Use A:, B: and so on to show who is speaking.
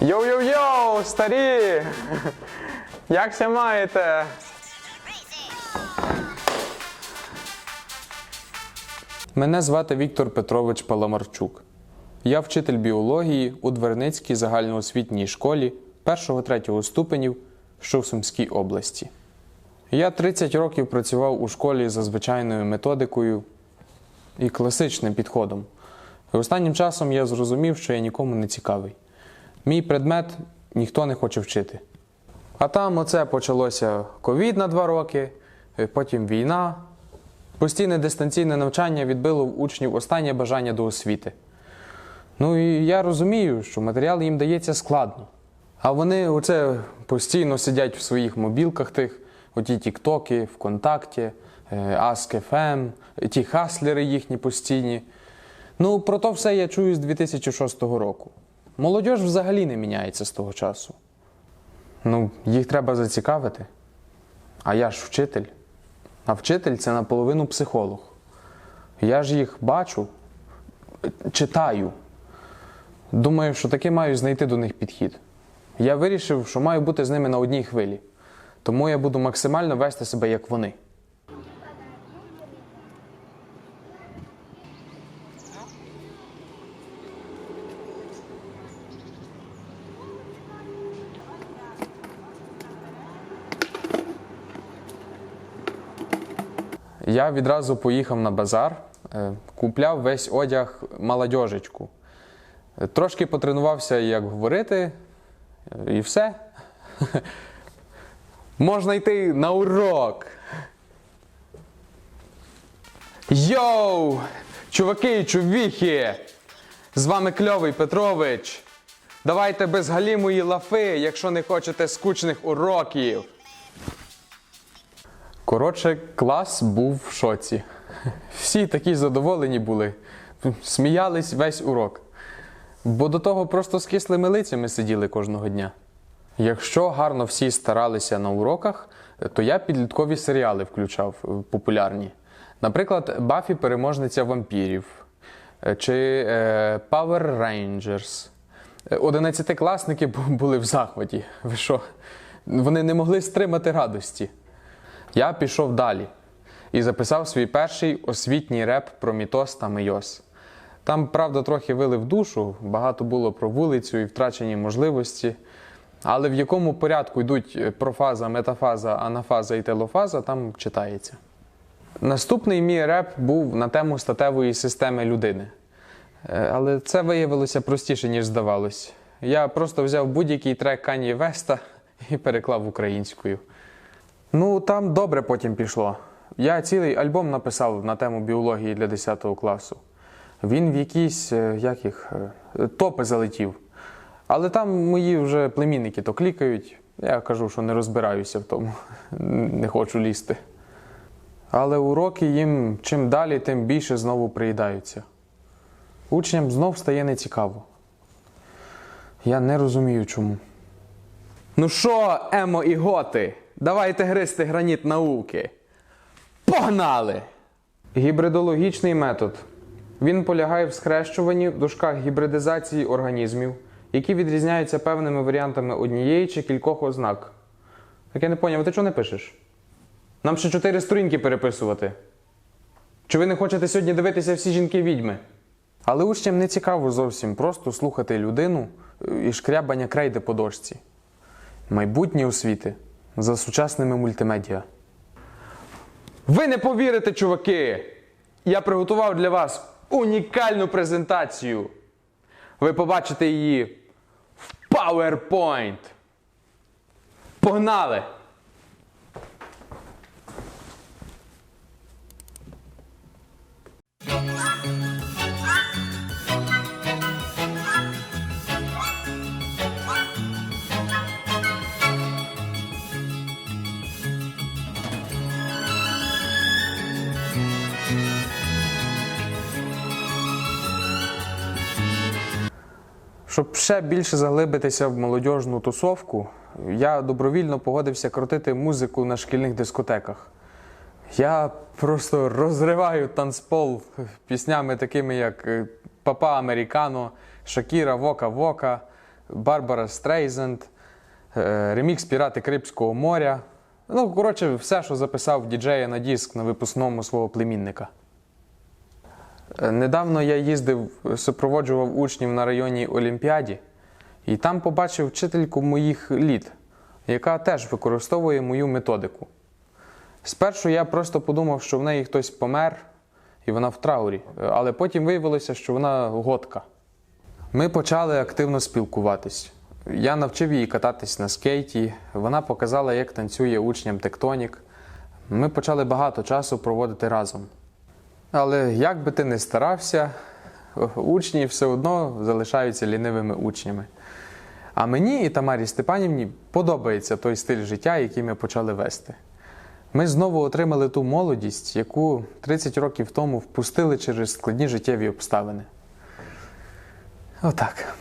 A: Йоу-йоу-йоу, старі! Як ся маєте? Мене звати Віктор Петрович Паламарчук. Я вчитель біології у Дверницькій загальноосвітній школі 1-3 ступенів, що в Сумській області. Я 30 років працював у школі за звичайною методикою і класичним підходом. І останнім часом я зрозумів, що я нікому не цікавий. Мій предмет ніхто не хоче вчити. А там оце почалося ковід на два роки, е, потім війна. Постійне дистанційне навчання відбило в учнів останнє бажання до освіти. Ну і я розумію, що матеріал їм дається складно. А вони оце постійно сидять в своїх мобілках тих, оті тіктоки, ВКонтакті, е, Ask.fm, ті хаслери їхні постійні. Ну, про то все я чую з 2006 року. Молодь взагалі не міняється з того часу. Ну, їх треба зацікавити. А я ж вчитель. А вчитель це наполовину психолог. Я ж їх бачу, читаю. Думаю, що таки маю знайти до них підхід. Я вирішив, що маю бути з ними на одній хвилі. Тому я буду максимально вести себе як вони. Я відразу поїхав на базар, е, купляв весь одяг молодіжечку. Е, Трошки потренувався, як говорити, е, і все. Можна йти на урок. Йоу! Чуваки і чувіхи! З вами кльовий Петрович. Давайте без галімої лафи, якщо не хочете скучних уроків. Коротше, клас був в шоці. Всі такі задоволені були, сміялись весь урок. Бо до того просто з кислими лицями сиділи кожного дня. Якщо гарно всі старалися на уроках, то я підліткові серіали включав е, популярні. Наприклад, Бафі переможниця вампірів чи е, Power Rangers. Е, Одинадцятикласники були в захваті. Ви що? Вони не могли стримати радості. Я пішов далі і записав свій перший освітній реп про мітоз та мейоз. Там, правда, трохи вили в душу, багато було про вулицю і втрачені можливості. Але в якому порядку йдуть е, профаза, метафаза, анафаза і телофаза, там читається. Наступний мій реп був на тему статевої системи людини. Е, Але це виявилося простіше, ніж здавалось. Я просто взяв будь-який трек Кані Веста і переклав українською. Ну, там добре потім пішло. Я цілий альбом написав на тему біології для 10 класу. Він в якісь е, як їх, е, топи залетів. Але там мої вже племінники то клікають. Я кажу, що не розбираюся в тому, не хочу лізти. Але уроки їм чим далі, тим більше знову приїдаються. Учням знов стає нецікаво. Я не розумію чому. Ну що, Емо і Готи, давайте гристи граніт науки. Погнали! Гібридологічний метод. Він полягає в схрещуванні в дужках гібридизації організмів, які відрізняються певними варіантами однієї чи кількох ознак. Так я не поняв, ти чого не пишеш? Нам ще чотири сторінки переписувати. Чи ви не хочете сьогодні дивитися всі жінки відьми? Але учням не цікаво зовсім просто слухати людину і шкрябання крейди по дошці. Майбутнє освіти за сучасними мультимедіа. Ви не повірите, чуваки! Я приготував для вас унікальну презентацію. Ви побачите її в PowerPoint. Погнали! Щоб ще більше заглибитися в молодіжну тусовку, я добровільно погодився крутити музику на шкільних дискотеках. Я просто розриваю танцпол піснями такими, як е, Папа Американо, Шакіра Вока Вока, Барбара Стрейзенд, е, ремікс Пірати Карибського моря. Ну, коротше, все, що записав діджея на диск на випускному свого племінника. Недавно я їздив, супроводжував учнів на районній Олімпіаді, і там побачив вчительку моїх літ, яка теж використовує мою методику. Спершу я просто подумав, що в неї хтось помер, і вона в траурі, але потім виявилося, що вона готка. Ми почали активно спілкуватись. Я навчив її кататись на скейті, вона показала, як танцює учням тектонік. Ми почали багато часу проводити разом. Але як би ти не старався, учні все одно залишаються лінивими учнями. А мені і Тамарі Степанівні подобається той стиль життя, який ми почали вести. Ми знову отримали ту молодість, яку 30 років тому впустили через складні життєві обставини. Отак.